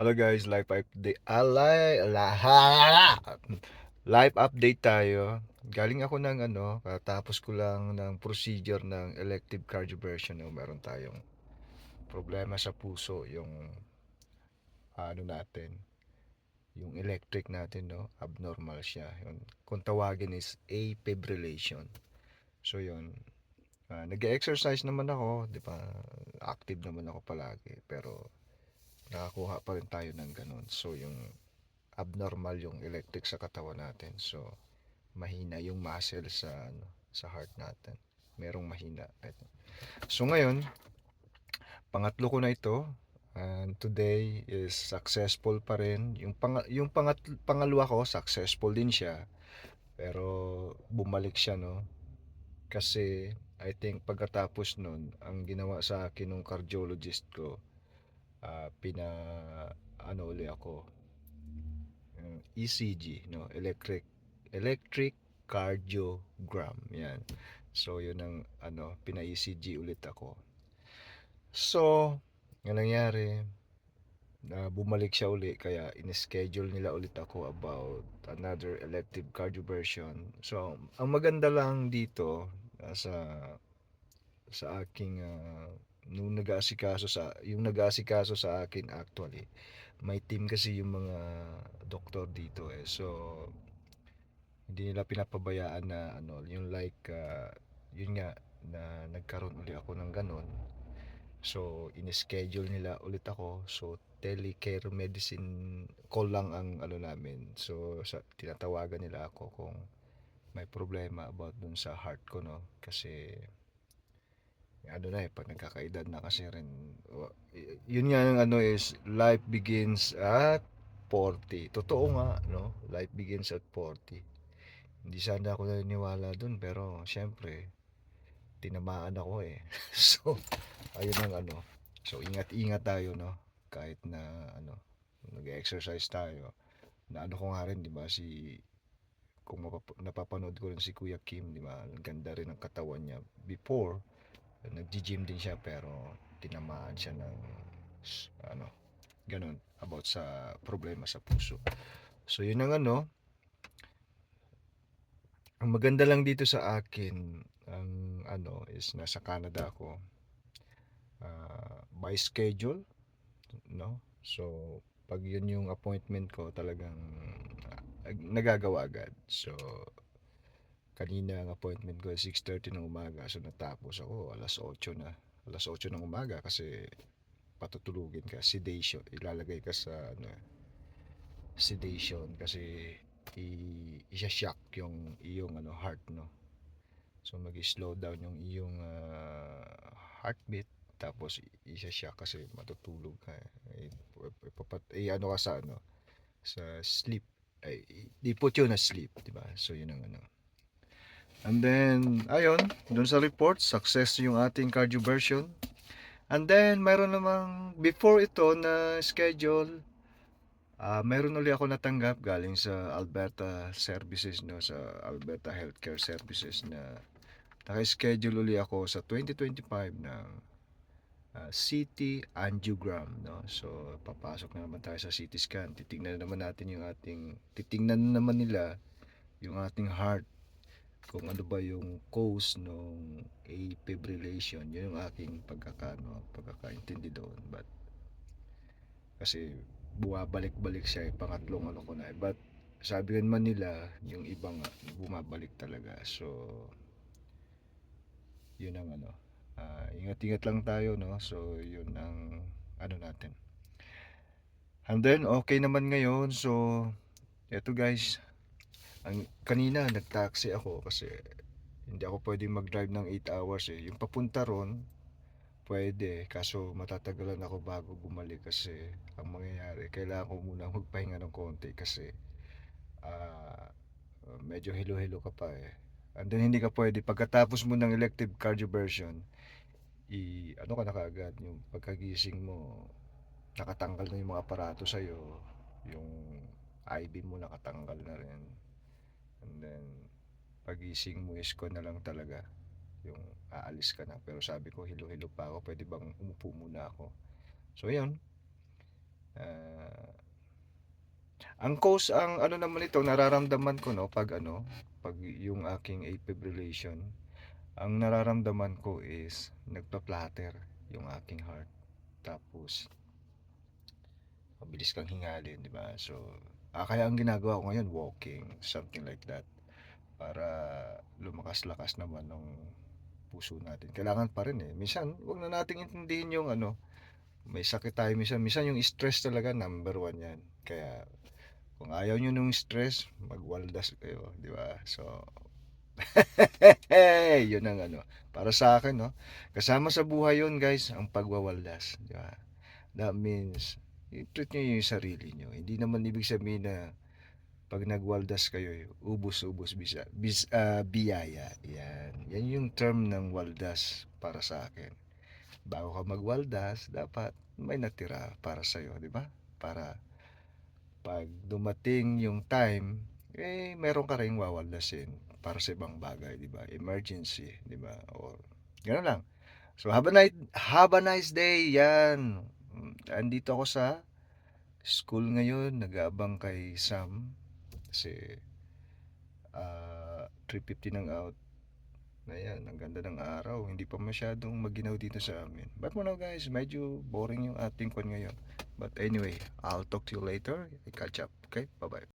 Hello guys, live update. Alay, lahat. Live update tayo. Galing ako ng ano, katapos ko lang ng procedure ng elective cardioversion. No? Meron tayong problema sa puso, yung ano natin, yung electric natin, no? Abnormal siya. Yun. Kung tawagin is afibrillation. So yun, Ah, nag-exercise naman ako, di ba? Active naman ako palagi, pero nakakuha pa rin tayo ng ganun. So, yung abnormal yung electric sa katawan natin. So, mahina yung muscle sa ano, sa heart natin. Merong mahina. So, ngayon, pangatlo ko na ito. And today is successful pa rin. Yung, pang, yung pangat, pangalawa ko, successful din siya. Pero bumalik siya, no? Kasi I think pagkatapos nun, ang ginawa sa akin ng cardiologist ko, ah, pina ano uli ako, ECG, no, electric electric cardiogram, yan. So yun ang ano, pina ECG ulit ako. So, ang nangyari, na bumalik siya uli kaya in-schedule nila ulit ako about another elective cardioversion. So, ang maganda lang dito ah, sa sa aking ah, nung nag-aasikaso sa yung nag-aasikaso sa akin actually may team kasi yung mga doktor dito eh. So hindi nila pinapabayaan na ano yung like ah, yun nga na nagkaroon uli ako ng ganon so in-schedule nila ulit ako. So telecare medicine call lang ang ano namin. So sa, tinatawagan nila ako kung may problema about dun sa heart ko no? Kasi ano na eh pag nagkakaedad na kasi rin yun nga yung ano is life begins at 40 totoo nga no? Life begins at 40 hindi sana ako naniniwala dun pero syempre tinamaan ako eh. So ayun ang ano. So ingat-ingat tayo no? Kahit na ano nag-exercise tayo. Na ano ko nga rin di ba si kung napapanood ko rin si Kuya Kim di ba? Ang ganda rin ng katawan niya. Before nag-gym din siya pero tinamaan siya ng ano ganun about sa problema sa puso. So yun ang ano. Ang maganda lang dito sa akin ang ano is nasa Canada ako. Ah, by schedule no? So pag yun yung appointment ko talagang ah, nagagawa agad. So kanina ang appointment ko ay 6.30 ng umaga so natapos ako. Alas 8 na alas 8 ng umaga kasi patutulugin ka. Sedation ilalagay ka sa ano sedation kasi i isa-shock yung iyong ano heart no? So mag-slow down yung iyong ah, heartbeat tapos isa-shock kasi matutulog ka. Eh, ipapat eh, ano ka sa ano sa sleep. Ay di put you na sleep di ba? So yun ang ano And then, ayun, dun sa report, success yung ating cardioversion. And then, mayroon namang, before ito na schedule, ah mayroon uli ako natanggap galing sa Alberta Services, no, sa Alberta Healthcare Services na naka-schedule uli ako sa 2025 ng ah, CT angiogram, no. So, papasok na naman tayo sa CT scan. Titingnan na naman natin yung ating, titingnan na naman nila yung ating heart kung ano ba yung cause ng afibrillation yun yung aking pagkakano pagkakaintindi doon. But kasi bumabalik-balik siya eh, pangatlong ano ko na eh. but sabi rin man nila yung ibang bumabalik talaga. So yun ang ano. Ah, ingat-ingat lang tayo no? So yun ang ano natin. And then okay naman ngayon. So eto guys ang kanina nag-taxi ako kasi hindi ako pwedeng mag-drive ng 8 hours eh. Yung papunta ron, pwede. Kaso matatagalan ako bago bumalik kasi ang mangyayari, kailangan ko muna magpahinga ng konti kasi ah, medyo hilo-hilo ka pa eh. And then hindi ka pwede, pagkatapos mo ng elective cardioversion, i, ano ka na kaagad, yung pagkagising mo, nakatanggal na yung mga aparato sa'yo, yung IV mo nakatanggal na rin. And then, pagising mo is ko na lang talaga yung aalis ka na. Pero sabi ko, hilo-hilo pa ako. Pwede bang umupo muna ako? So, yun. Ah, Ang cause ang ano naman ito nararamdaman ko 'no, 'pag ano, 'pag yung aking AF fibrillation, ang nararamdaman ko is nagpa-flutter yung aking heart. Tapos mabilis kang hingalin, 'di ba? So, ah, kaya ang ginagawa ko ngayon walking, something like that. Para lumakas-lakas naman ng puso natin. Kailangan pa rin, eh. Minsan, 'wag na nating intindihin yung ano, may sakit tayo minsan. Minsan yung stress talaga number one 'yan. Kaya kung ayaw niyo nung stress, magwaldas kayo, 'di ba? So, yun ang ano, para sa akin 'no, kasama sa buhay yun guys, ang pagwawaldas, 'di ba? That means, i-treat niyo yung sarili niyo. Hindi naman ibig sabihin na 'pag nagwaldas kayo, ubos-ubos bisa bis ah, biyaya, 'yan. 'Yan yung term ng waldas para sa akin. Bago ka magwaldas, dapat may natira para sa'yo, 'di ba? Para 'pag dumating yung time, eh, meron ka ring wawaldasin para sa ibang bagay, 'di ba? Emergency, 'di ba? Or gano'n lang. So, have a night have a nice day, 'yan. Andito ako sa school ngayon, nag-aabang kay Sam kasi ah, 3:50 ng out. Ayan, ang ganda ng araw. Hindi pa masyadong maginaw dito sa amin. But for now guys, medyo boring yung ating kwan ngayon. But anyway, I'll talk to you later. I catch up. Okay? Bye-bye.